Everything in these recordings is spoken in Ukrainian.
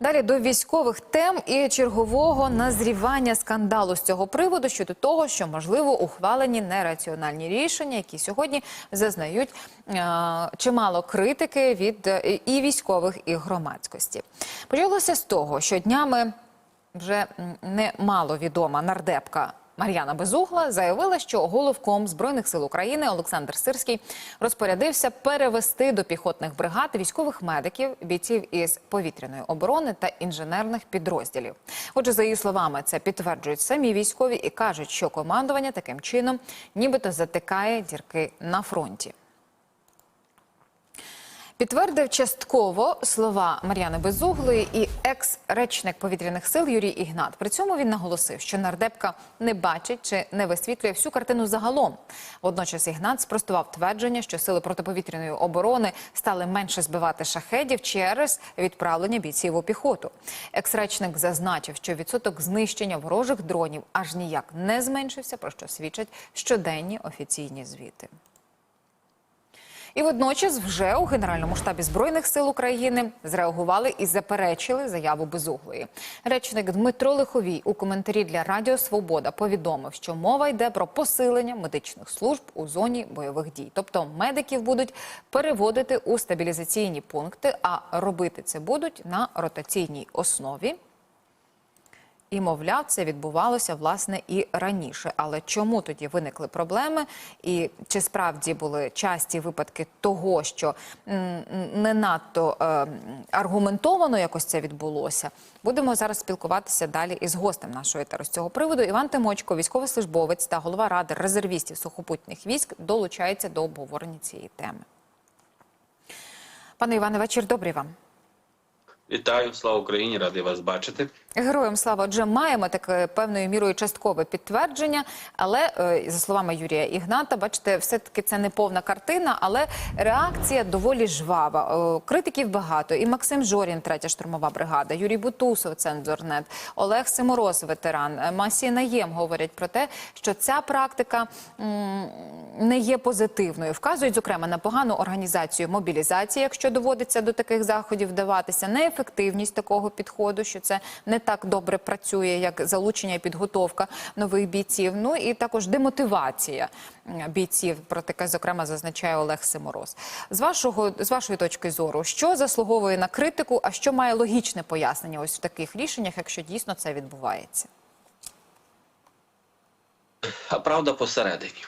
Далі до військових тем і чергового назрівання скандалу з цього приводу щодо того, що можливо ухвалені нераціональні рішення, які сьогодні зазнають е, чимало критики від е, і військових, і громадськості. Почалося з того, що днями вже немало відома нардепка. Мар'яна Безугла заявила, що головком збройних сил України Олександр Сирський розпорядився перевести до піхотних бригад військових медиків, бійців із повітряної оборони та інженерних підрозділів. Отже, за її словами, це підтверджують самі військові і кажуть, що командування таким чином нібито затикає дірки на фронті. Підтвердив частково слова Мар'яни Безуглої і екс-речник повітряних сил Юрій Ігнат. При цьому він наголосив, що нардепка не бачить чи не висвітлює всю картину загалом. Водночас Ігнат спростував твердження, що сили протиповітряної оборони стали менше збивати шахедів через відправлення бійців у піхоту. Екс-речник зазначив, що відсоток знищення ворожих дронів аж ніяк не зменшився, про що свідчать щоденні офіційні звіти. І водночас вже у Генеральному штабі збройних сил України зреагували і заперечили заяву безуглої. Речник Дмитро Лиховій у коментарі для Радіо Свобода повідомив, що мова йде про посилення медичних служб у зоні бойових дій. Тобто медиків будуть переводити у стабілізаційні пункти, а робити це будуть на ротаційній основі. І, мовляв, це відбувалося власне і раніше. Але чому тоді виникли проблеми? І чи справді були часті випадки того, що не надто е, аргументовано якось це відбулося? Будемо зараз спілкуватися далі із гостем нашої етеру з цього приводу. Іван Тимочко, військовослужбовець та голова ради резервістів сухопутних військ, долучається до обговорення цієї теми. Пане Іване, вечір добрий вам. Вітаю, слава Україні, радий вас бачити. Героям слава, отже, маємо таке певною мірою часткове підтвердження, але е, за словами Юрія Ігната, бачите, все таки це не повна картина, але реакція доволі жвава. Е, Критиків багато. І Максим Жорін, третя штурмова бригада, Юрій Бутусов, цензорнет, Олег Симороз, ветеран, е, Масі Наєм говорять про те, що ця практика не є позитивною. Вказують зокрема на погану організацію мобілізації, якщо доводиться до таких заходів вдаватися, неефективність такого підходу, що це не так добре працює, як залучення і підготовка нових бійців. Ну і також демотивація бійців. Про таке зокрема зазначає Олег Симороз. З вашого з вашої точки зору, що заслуговує на критику, а що має логічне пояснення ось в таких рішеннях, якщо дійсно це відбувається? А правда посередині.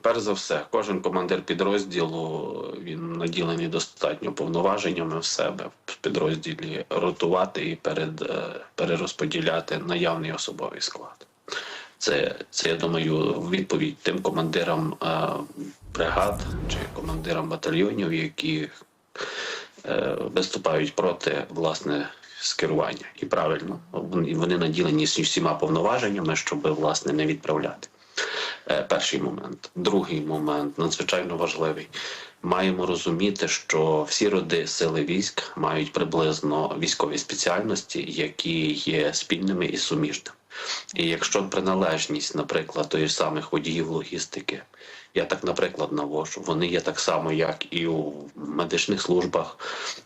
Перш за все, кожен командир підрозділу він наділений достатньо повноваженнями в себе в підрозділі ротувати і перед, е, перерозподіляти наявний особовий склад. Це, це я думаю, відповідь тим командирам е, бригад чи командирам батальйонів, які е, виступають проти власне скерування. І правильно вони, вони наділені всіма повноваженнями, щоб власне не відправляти. Е, Перший момент. Другий момент надзвичайно важливий. Маємо розуміти, що всі роди сили військ мають приблизно військові спеціальності, які є спільними і суміжними. І якщо приналежність, наприклад, тої самих водіїв логістики, я так, наприклад, навожу, вони є так само, як і у медичних службах,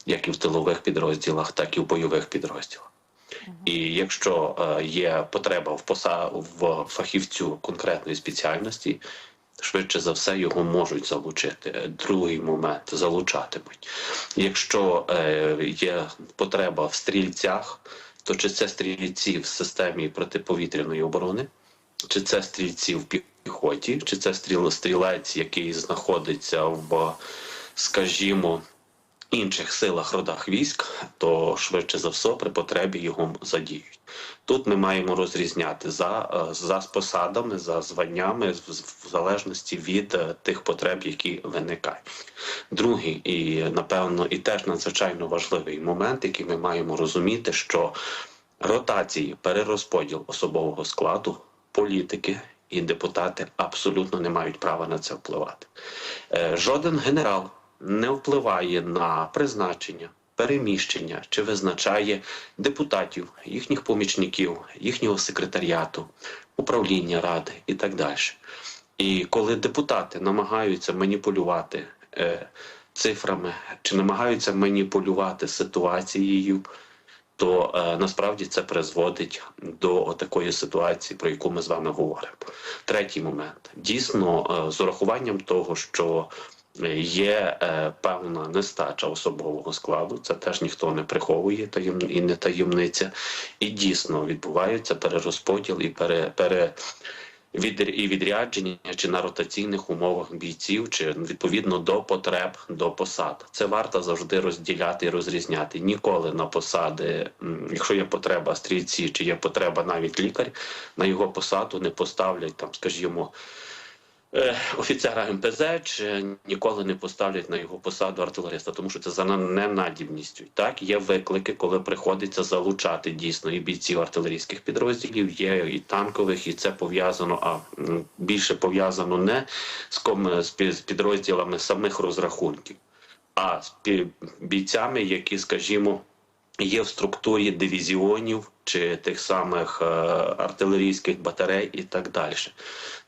як і в тилових підрозділах, так і в бойових підрозділах. І якщо е, є потреба в поса в фахівцю конкретної спеціальності, швидше за все його можуть залучити. Другий момент залучатимуть. Якщо е, є потреба в стрільцях, то чи це стрільці в системі протиповітряної оборони, чи це стрільці в піхоті, чи це стріл, стрілець, який знаходиться в, скажімо, інших силах родах військ, то швидше за все при потребі його задіють. Тут ми маємо розрізняти за, е, за посадами, за званнями, в, залежності від е, тих потреб, які виникають. Другий і напевно і теж надзвичайно важливий момент, який ми маємо розуміти, що ротації, перерозподіл особового складу, політики. І депутати абсолютно не мають права на це впливати. Е, Жоден генерал не впливає на призначення, переміщення чи визначає депутатів, їхніх помічників, їхнього секретаріату, управління ради і так далі. І коли депутати намагаються маніпулювати е, цифрами чи намагаються маніпулювати ситуацією, то е, насправді це призводить до такої ситуації, про яку ми з вами говоримо. Третій момент дійсно е, з урахуванням того, що є е, певна нестача особового складу, це теж ніхто не приховує таєм... і не таємниця, і дійсно відбувається перерозподіл і пере, пере від і відрядження чи на ротаційних умовах бійців, чи відповідно до потреб до посад. Це варто завжди розділяти і розрізняти. Ніколи на посади, якщо є потреба стрільці, чи є потреба навіть лікар, на його посаду не поставлять там, скажімо. Е, Офіцера МПЗ чи ніколи не поставлять на його посаду артилериста, тому що це за на- ненадібністю. Так є виклики, коли приходиться залучати дійсно і бійців артилерійських підрозділів, є і танкових, і це пов'язано, а більше пов'язано не з ком з підрозділами самих розрахунків, а з бійцями, які, скажімо, є в структурі дивізіонів чи тих самих е, артилерійських батарей і так далі.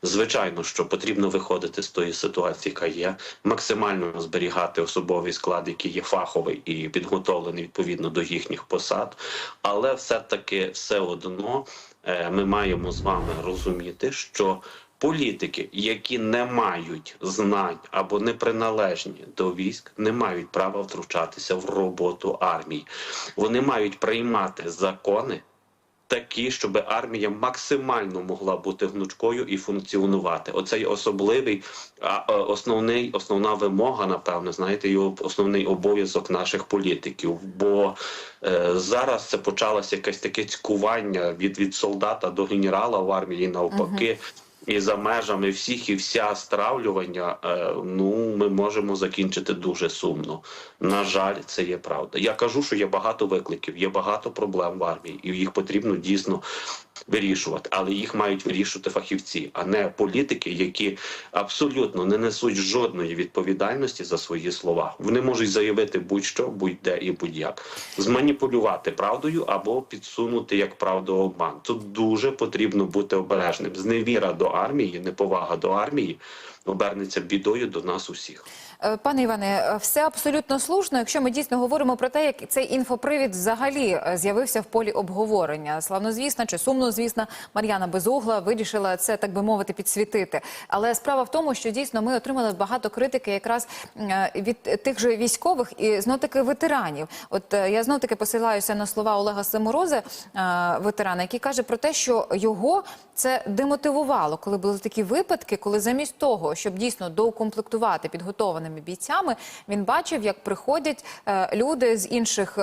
Звичайно, що потрібно виходити з тої ситуації, яка є, максимально зберігати особовий склад, який є фаховий і підготовлений відповідно до їхніх посад, але все-таки все одно е, ми маємо з вами розуміти, що Політики, які не мають знань або не приналежні до військ, не мають права втручатися в роботу армії. Вони мають приймати закони такі, щоб армія максимально могла бути гнучкою і функціонувати. Оце є особливий, е, основний, основна вимога, напевно, знаєте, і основний обов'язок наших політиків. Бо е, зараз це почалося якесь таке цькування від, від солдата до генерала в армії, навпаки. І за межами всіх і вся стравлювання, е, ну ми можемо закінчити дуже сумно. На жаль, це є правда. Я кажу, що є багато викликів, є багато проблем в армії, і їх потрібно дійсно вирішувати. Але їх мають вирішувати фахівці, а не політики, які абсолютно не несуть жодної відповідальності за свої слова. Вони можуть заявити будь-що, будь-де і будь-як, зманіпулювати правдою або підсунути як правду обман. Тут дуже потрібно бути обережним. Зневіра до армії, неповага до армії обернеться бідою до нас усіх. Е, Пане Іване, е, все абсолютно слушно, якщо ми дійсно говоримо про те, як цей інфопривід взагалі е, з'явився в полі обговорення. Славнозвісна чи сумнозвісна Мар'яна Безугла вирішила це, так би мовити, підсвітити. Але справа в тому, що дійсно ми отримали багато критики якраз е, від тих же військових і знов таки ветеранів. От е, я знов таки посилаюся на слова Олега Семорози, е, ветерана, який каже про те, що його це демотивувало, коли були такі випадки, коли замість того, щоб дійсно доукомплектувати підготованими бійцями, він бачив, як приходять люди з інших,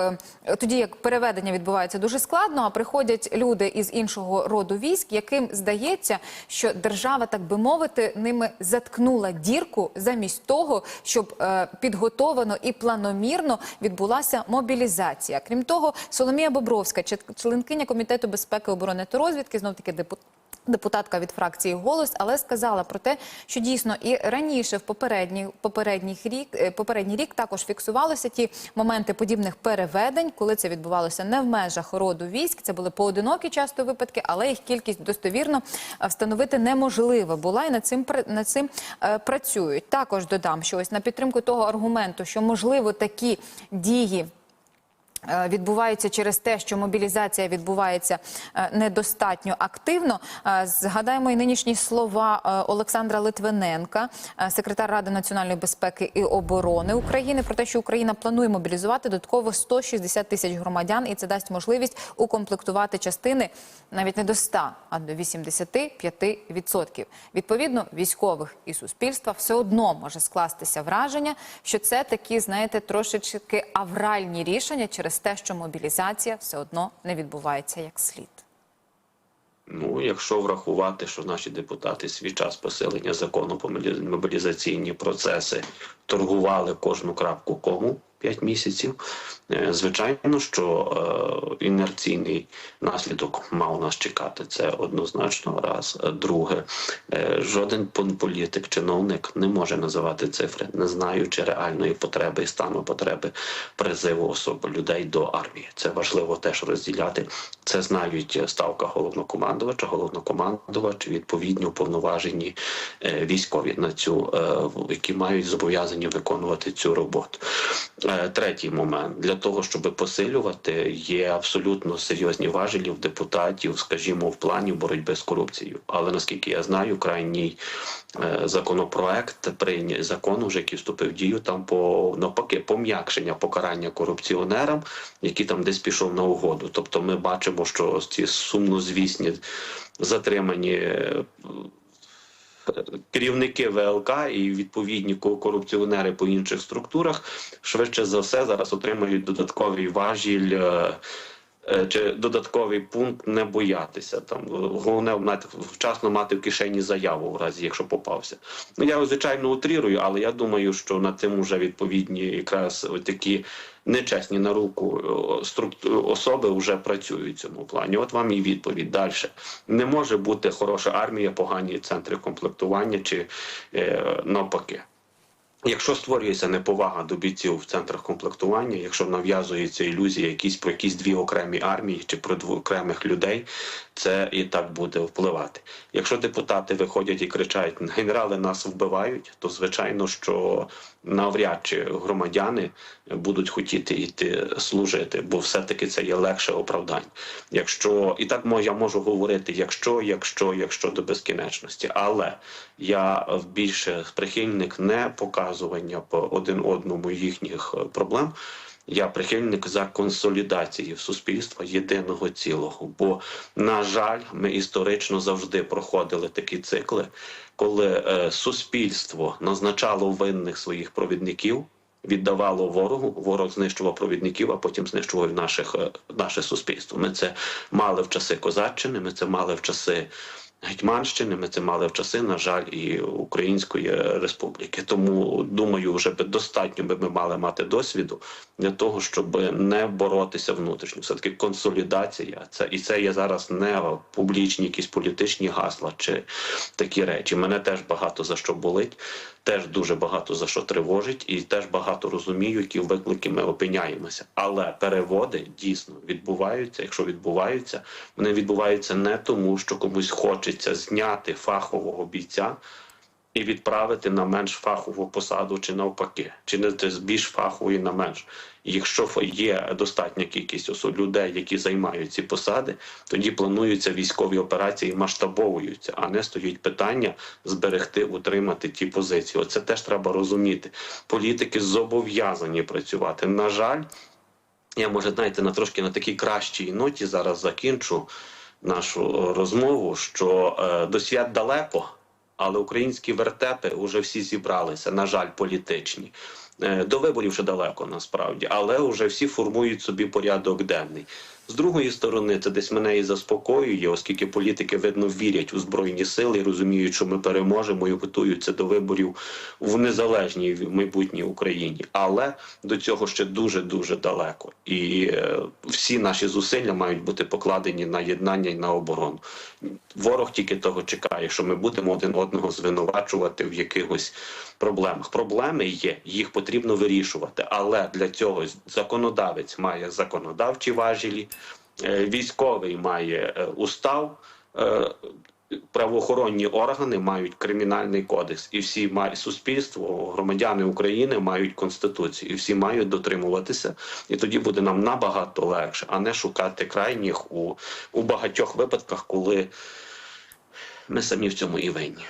тоді як переведення відбувається дуже складно, а приходять люди із іншого роду військ, яким здається, що держава, так би мовити, ними заткнула дірку замість того, щоб е, підготовано і планомірно відбулася мобілізація. Крім того, Соломія Бобровська, членкиня комітету безпеки, оборони та розвідки, знов таки депут депутатка від фракції голос, але сказала про те, що дійсно і раніше в попередній попередніх рік е, попередній рік також фіксувалися ті моменти подібних переведень, коли це відбувалося не в межах роду військ. Це були поодинокі часто випадки, але їх кількість достовірно е, встановити неможливо була, і над цим над цим е, працюють. Також додам, що ось на підтримку того аргументу, що можливо такі дії відбуваються через те, що мобілізація відбувається е, недостатньо активно. Е, Згадаємо і нинішні слова е, Олександра Литвиненка, е, секретар Ради національної безпеки і оборони України, про те, що Україна планує мобілізувати додатково 160 тисяч громадян, і це дасть можливість укомплектувати частини навіть не до 100, а до 85%. Відповідно, військових і суспільства все одно може скластися враження, що це такі, знаєте, трошечки авральні рішення через те, що мобілізація все одно не відбувається як слід. Ну, якщо врахувати, що наші депутати свій час посилення закону по мобілі- мобілізаційні процеси торгували кожну крапку кому 5 місяців, е, звичайно, що е, інерційний наслідок мав нас чекати. Це однозначно раз. Е, Друге, жоден політик, чиновник не може називати цифри, не знаючи реальної потреби і стану потреби призиву особи людей до армії. Це важливо теж розділяти. Це знають ставка головнокомандувача, головнокомандувач, відповідні уповноважені військові на цю, які мають зобов'язані виконувати цю роботу. Е, Третій момент для того, щоб посилювати, є абсолютно серйозні важелі в депутатів, скажімо, в плані боротьби з корупцією. Але наскільки я знаю, крайній е, законопроект прийняв закон, уже який вступив в дію, там по навпаки пом'якшення покарання корупціонерам, які там десь пішов на угоду. Тобто, ми бачимо, що ці сумнозвісні затримані. Е, керівники ВЛК і відповідні ко- корупціонери по інших структурах швидше за все зараз отримують додатковий важіль. Е, Чи додатковий пункт не боятися там головне мати вчасно мати в кишені заяву, в разі якщо попався. Ну я звичайно утрірую, але я думаю, що над цим вже відповідні якраз такі нечесні на руку е, особи вже працюють в цьому плані. От вам і відповідь далі. Не може бути хороша армія, погані центри комплектування чи е, навпаки. Якщо створюється неповага до бійців в центрах комплектування, якщо нав'язується ілюзія якісь про якісь дві окремі армії чи про двох окремих людей, це і так буде впливати. Якщо депутати виходять і кричать генерали нас вбивають, то звичайно, що навряд чи громадяни будуть хотіти йти служити, бо все-таки це є легше оправдання. Якщо і так я можу говорити, якщо, якщо, якщо до безкінечності, але я більше прихильник не показування по один одному їхніх е, проблем. Я прихильник за консолідації суспільства єдиного цілого. Бо, на жаль, ми історично завжди проходили такі цикли, коли е, суспільство назначало винних своїх провідників, віддавало ворогу, ворог знищував провідників, а потім знищував наших, е, наше суспільство. Ми це мали в часи козаччини, ми це мали в часи. Гетьманщини ми це мали в часи, на жаль, і Української Республіки. Тому думаю, вже би достатньо би ми мали мати досвіду для того, щоб не боротися внутрішньо. Все таки консолідація. Це і це є зараз не публічні якісь політичні гасла чи такі речі. Мене теж багато за що болить, теж дуже багато за що тривожить, і теж багато розумію, які виклики ми опиняємося. Але переводи дійсно відбуваються. Якщо відбуваються, вони відбуваються не тому, що комусь хочеться зняти фахового бійця. І відправити на менш фахову посаду, чи навпаки, чи не з більш фахової на менш. Якщо є достатня кількість особ людей, які займають ці посади, тоді плануються військові операції, масштабовуються, а не стоїть питання зберегти, утримати ті позиції. Оце теж треба розуміти. Політики зобов'язані працювати. На жаль, я може знаєте на трошки на такій кращій ноті зараз закінчу нашу розмову, що е, до свят далеко. Але українські вертепи вже всі зібралися, на жаль, політичні. Е, До виборів ще далеко насправді, але вже всі формують собі порядок денний. З другої сторони, це десь мене і заспокоює, оскільки політики видно вірять у збройні сили розуміють, що ми переможемо і готуються до виборів в незалежній майбутній Україні. Але до цього ще дуже дуже далеко, і е, всі наші зусилля мають бути покладені на єднання і на оборону. Ворог тільки того чекає, що ми будемо один одного звинувачувати в якихось проблемах. Проблеми є, їх потрібно вирішувати. Але для цього законодавець має законодавчі важелі, військовий має е, устав. е, Правоохоронні органи мають кримінальний кодекс, і всі мають суспільство, громадяни України мають конституцію, і всі мають дотримуватися. І тоді буде нам набагато легше, а не шукати крайніх у, у багатьох випадках, коли ми самі в цьому і винні.